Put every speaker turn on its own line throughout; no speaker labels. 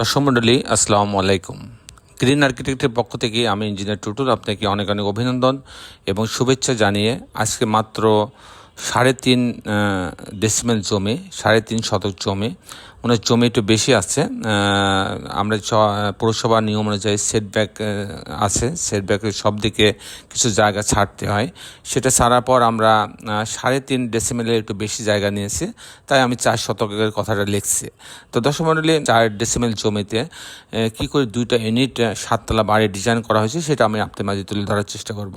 দর্শক মণ্ডলী আসসালামু আলাইকুম। গ্রিন আর্কিটেক্টের পক্ষ থেকে আমি ইঞ্জিনিয়ার টুটুল আপনাকে অনেক অনেক অভিনন্দন এবং শুভেচ্ছা জানিয়ে আজকে মাত্র সাড়ে তিন ডেসিমেল জমে, সাড়ে তিন শতক জমি ওনার জমি একটু বেশি আছে আমরা পৌরসভার নিয়ম অনুযায়ী সেটব্যাক আছে সেটব্যাকের সব দিকে কিছু জায়গা ছাড়তে হয়। সেটা ছাড়ার পর আমরা সাড়ে তিন ডেসিমেলের একটু বেশি জায়গা নিয়েছি, তাই আমি চার শতকের কথাটা লিখছি। তো দশম মণ্ডলী চার ডেসিমেল জমিতে কি করে দুইটা ইউনিট সাততলা বাড়ি ডিজাইন করা হয়েছে সেটা আমি আপনার মাঝে তুলে ধরার চেষ্টা করব।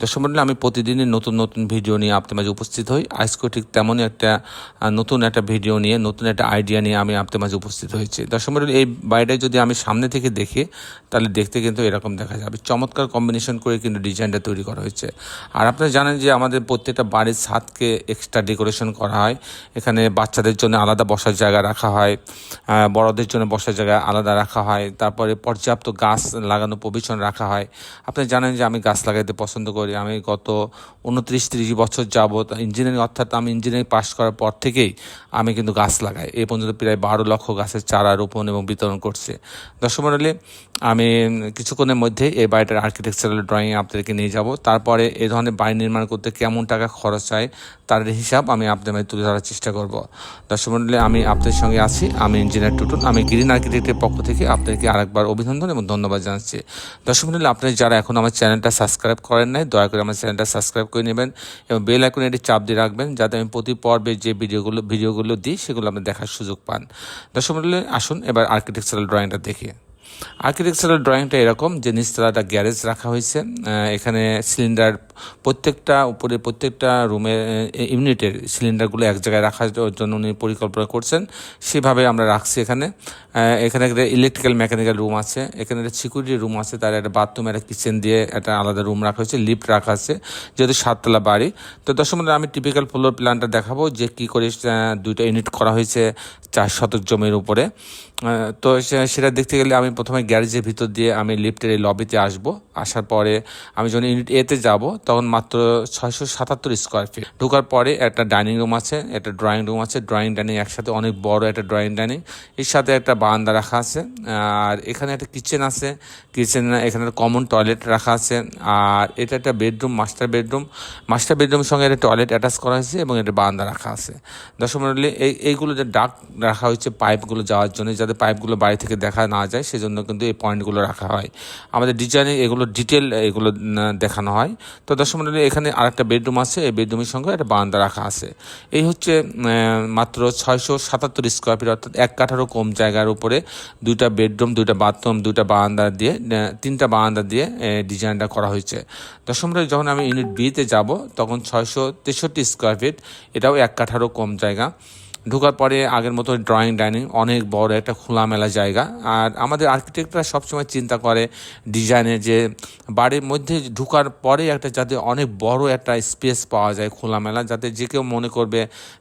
দশম মণ্ডলী আমি প্রতিদিনই নতুন নতুন ভিডিও নিয়ে আপনার মাঝে উপস্থিত হই। আজকেও ঠিক তেমনই একটা নতুন একটা ভিডিও নিয়ে, নতুন একটা আইডিয়া নিয়ে আমি আপনার মাঝে উপস্থিত হয়েছি। দশম মণ্ডলী এই বাড়িটা যদি আমি সামনে থেকে দেখি, তাহলে দেখতে কিন্তু এরকম দেখা যাবে। চমৎকার কম্বিনেশন করে কিন্তু ডিজাইনটা তৈরি করা হয়েছে। আর আপনারা জানেন যে আমাদের প্রত্যেকটা বাড়ির ছাদকে এক্সট্রা ডেকোরেশন করা হয়। এখানে বাচ্চাদের জন্য আলাদা বসার জায়গা রাখা হয় বড়দের জন্য বসার জায়গা আলাদা রাখা হয়। তারপরে পর্যাপ্ত গাছ লাগানো প্রভিশন রাখা হয়। আপনি জানেন যে আমি গাছ লাগাইতে পছন্দ করি। আমি গত উনত্রিশ তিরিশ বছর যাবৎ ইঞ্জিনিয়ারিং অর্থাৎ আমি ইঞ্জিনিয়ারিং পাশ করার পর থেকেই আমি কিন্তু গাছ লাগাই। এই পর্যন্ত প্রায় বারো লক্ষ গাছের চারা রোপণ এবং বিতরণ করছে। দর্শক মণ্ডলী আমি কিছুক্ষণের মধ্যে এই বাড়িটার আর্কিটেকচারাল ড্রয়িং আপনাদেরকে নিয়ে যাব। তারপরে এ ধরনের বাড়ি নির্মাণ করতে কেমন টাকা খরচ হয় তার হিসাব আমি আপনাদের তুলে ধরার চেষ্টা করব। দর্শক মণ্ডলী আমি আপনাদের সঙ্গে আছি, আমি ইঞ্জিনিয়ার টুটুন আমি গ্রিন আর্কিটেক্টের পক্ষ থেকে আপনাদেরকে আরেকবার অভিনন্দন এবং ধন্যবাদ জানাচ্ছি। দর্শক মণ্ডলী আপনারা যারা এখন আমার চ্যানেলটা সাবস্ক্রাইব করেন নাই, দয়া করে আমার চ্যানেলটা সাবস্ক্রাইব করে নেবেন এবং বেল আইকনে এটি চাপ দিয়ে রাখবেন, যাতে আমি প্রতি পর্বে যে ভিডিওগুলো ভিডিওগুলো দিই, সেগুলো আপনি দেখার সুযোগ পান দর্শক মণ্ডলী আসুন এবার আর্কিটেকচারাল ড্রয়িংটা দেখি। আর্কিটেকচারাল ড্রয়িংটা এরকম যে নিচতলাটা গ্যারেজ রাখা হয়েছে। এখানে সিলিন্ডার প্রত্যেকটা, উপরে প্রত্যেকটা রুমের ইউনিটের সিলিন্ডারগুলো এক জায়গায় রাখার জন্য উনি পরিকল্পনা করছেন। সেভাবে আমরা রাখছি এখানে। এখানে একটা ইলেকট্রিক্যাল মেকানিক্যাল রুম আছে। এখানে একটা সিকিউরিটি রুম আছে। তার একটা বাথরুম একটা কিচেন দিয়ে একটা আলাদা রুম রাখা হয়েছে। লিফট রাখা আছে, যেহেতু সাততলা বাড়ি। তো দশম আমি টিপিক্যাল ফ্লোর প্ল্যানটা দেখাবো যে কী করে দুইটা ইউনিট করা হয়েছে চার শতক জমির উপরে। তো সেটা দেখতে গেলে আমি প্রথমে গ্যারেজের ভিতর দিয়ে আমি লিফটের এই লবিতে আসব। আসার পরে আমি যখন ইউনিট এতে যাব, তখন মাত্র ছয়শো সাতাত্তর স্কোয়ার ফিট ঢোকার পরে একটা ডাইনিং রুম আছে, একটা ড্রয়িং রুম আছে। ড্রয়িং ডাইনিং একসাথে অনেক বড় একটা ড্রয়িং ডাইনিং এর সাথে একটা বারান্দা রাখা আছে, আর এখানে একটা কিচেন আছে। কিচেন এখানে কমন টয়লেট রাখা আছে, আর এটা একটা বেডরুম মাস্টার বেডরুম মাস্টার বেডরুমের সঙ্গে একটা টয়লেট অ্যাটাচ করা হয়েছে এবং একটা বারান্দা রাখা আছে। মন্ডলী, এই, এইগুলো যে ডাক রাখা হয়েছে পাইপগুলো যাওয়ার জন্য, যাতে পাইপগুলো বাড়ি থেকে দেখা না যায়, সেজন্য কিন্তু এই পয়েন্টগুলো রাখা হয়। আমাদের ডিজাইনে এগুলো ডিটেল এগুলো দেখানো হয়। তো দর্শক মন্ডলী, এখানে আরেকটা বেডরুম আছে। এই বেডরুমের সঙ্গে একটা বারান্দা রাখা আছে। এই হচ্ছে মাত্র ছয়শো সাতাত্তর স্কোয়ার ফিট অর্থাৎ এক কাঠারও কম জায়গার উপরে দুইটা বেডরুম, দুইটা বাথরুম, দুইটা বারান্দা দিয়ে তিনটা বারান্দা দিয়ে ডিজাইনটা করা হয়েছে। মন্ডলী, যখন আমি ইউনিট বিতে যাব, তখন ছয়শো তেষট্টি স্কোয়ার ফিট এটাও এক কাঠারও কম জায়গা। ঢোকার পরে আগের মতো ড্রয়িং ডাইনিং অনেক বড় একটা খোলামেলা জায়গা। আর আমাদের আর্কিটেক্টরা সবসময় চিন্তা করে ডিজাইনের যে বাড়ির মধ্যে ঢোকার পরে একটা যাতে অনেক বড় একটা স্পেস পাওয়া যায় খোলামেলা, যাতে যে কেউ মনে করবে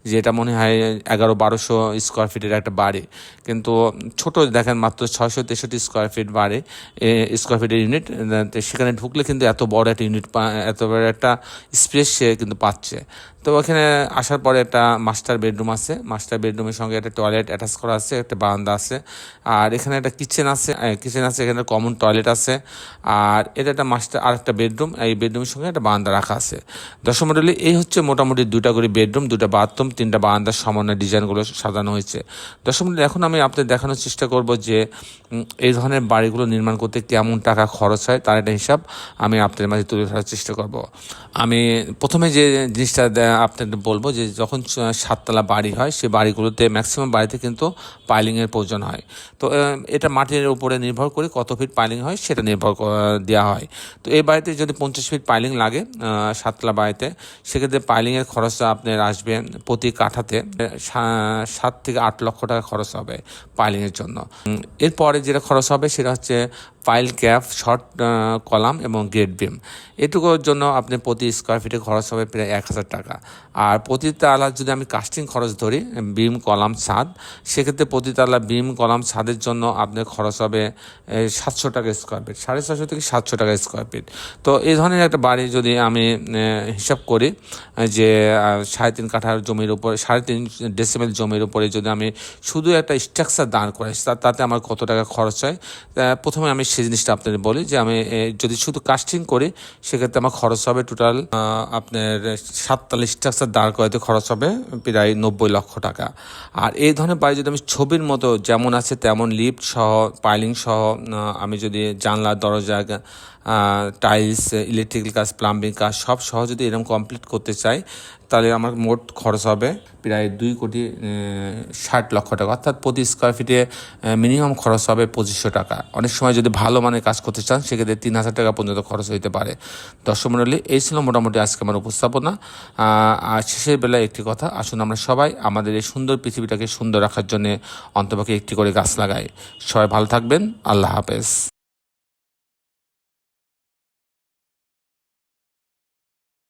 যে এটা মনে হয় এগারো বারোশো স্কোয়ার ফিটের একটা বাড়ি। কিন্তু ছোট দেখেন মাত্র ছয়শো তেষট্টি স্কোয়ার ফিট বাড়ি স্কোয়ার ফিটের ইউনিট সেখানে ঢুকলে কিন্তু এত বড় একটা ইউনিট এত বড় একটা স্পেস সে কিন্তু পাচ্ছে। তো ওখানে আসার পরে একটা মাস্টার বেডরুম আছে। মাস্টার বেডরুমের সঙ্গে একটা টয়লেট অ্যাটাচ করা আছে, একটা বারান্দা আছে। আর এখানে একটা কিচেন আছে কিচেন আছে, এখানে কমন টয়লেট আছে। আর এটা একটা মাস্টার আর একটা বেডরুম এই বেডরুমের সঙ্গে একটা বারান্দা রাখা আছে। দশম মডেলে এই হচ্ছে মোটামুটি দুটা করে বেডরুম দুটা বাথরুম তিনটা বারান্দার সমন্বয় ডিজাইনগুলো সাজানো হয়েছে। দশম মডেল এখন আমি আপনাদের দেখানোর চেষ্টা করব যে এই ধরনের বাড়িগুলো নির্মাণ করতে কেমন টাকা খরচ হয়, তার একটা হিসাব আমি আপনাদের মাঝে তুলে ধরার চেষ্টা করব। আমি প্রথমে যে জিনিসটা আপনাদের বলব যে যখন সাততলা বাড়ি হয় সেই বাড়িগুলোতে ম্যাক্সিমাম বাড়িতে কিন্তু পাইলিংয়ের প্রয়োজন হয়। তো এটা মাটির উপরে নির্ভর করে কত ফিট পাইলিং হয়, সেটা নির্ভর দেওয়া হয়। তো এই বাড়িতে যদি পঞ্চাশ ফিট পাইলিং লাগে সাততলা বাড়িতে, সেক্ষেত্রে পাইলিংয়ের খরচটা আপনার আসবে প্রতি কাঠাতে সাত থেকে আট লক্ষ টাকা খরচ হবে পাইলিংয়ের জন্য। এরপরে যেটা খরচ হবে, সেটা হচ্ছে পাইল ক্যাপ শর্ট কলাম এবং গ্রেড বিম এটুকুর জন্য আপনি প্রতি স্কোয়ার ফিটে খরচ হবে প্রায় এক হাজার টাকা। আর প্রতি তালা যদি আমি কাস্টিং খরচ ধরি বিম কলাম ছাদ সেক্ষেত্রে প্রতি তালা বিম কলাম ছাদের জন্য আপনার খরচ হবে সাতশো টাকা স্কোয়ার ফিট সাড়ে ছশো থেকে সাতশো টাকা স্কোয়ার ফিট তো এই ধরনের একটা বাড়ি যদি আমি হিসাব করি, যে সাড়ে তিন কাঠার জমির উপরে, সাড়ে তিন ডেসিমেল জমির উপরে যদি আমি শুধু একটা স্ট্রাকচার দাঁড় করাই তাতে আমার কত টাকা খরচ হয় প্রথমে আমি সেই জিনিসটা আপনাদের বলি যে আমি যদি শুধু কাস্টিং করি, সেক্ষেত্রে আমার খরচ হবে টোটাল আপনার সাতচল্লিশ স্ট্রাকচার দাঁড় করাতে খরচ হবে প্রায় নব্বই লক্ষ টাকা। আর এই ধরনের বাড়ি যদি আমি ছবির মতো যেমন আছে তেমন লিফট সহ পাইলিং সহ আমি যদি জানলা দরজা টাইলস ইলেকট্রিক্যাল কাজ প্লাম্বিং কাজ, সব সহ যদি এরকম কমপ্লিট করতে চাই, তাহলে আমার মোট খরচ হবে প্রায় দুই কোটি ষাট লক্ষ টাকা। অর্থাৎ প্রতি স্কোয়ার ফিটে মিনিমাম খরচ হবে পঁচিশশো টাকা। অনেক সময় যদি ভালো মানের কাজ করতে চান, সেক্ষেত্রে তিন হাজার টাকা পর্যন্ত খরচ হইতে পারে। দর্শক মণ্ডলী এই ছিল মোটামুটি আজকে আমার উপস্থাপনা। আর শেষের বেলায় একটি কথা, আসুন আমরা সবাই আমাদের এই সুন্দর পৃথিবীটাকে সুন্দর রাখার জন্য অন্তপক্ষে একটি করে গাছ লাগাই। সবাই ভালো থাকবেন, আল্লাহ হাফেজ।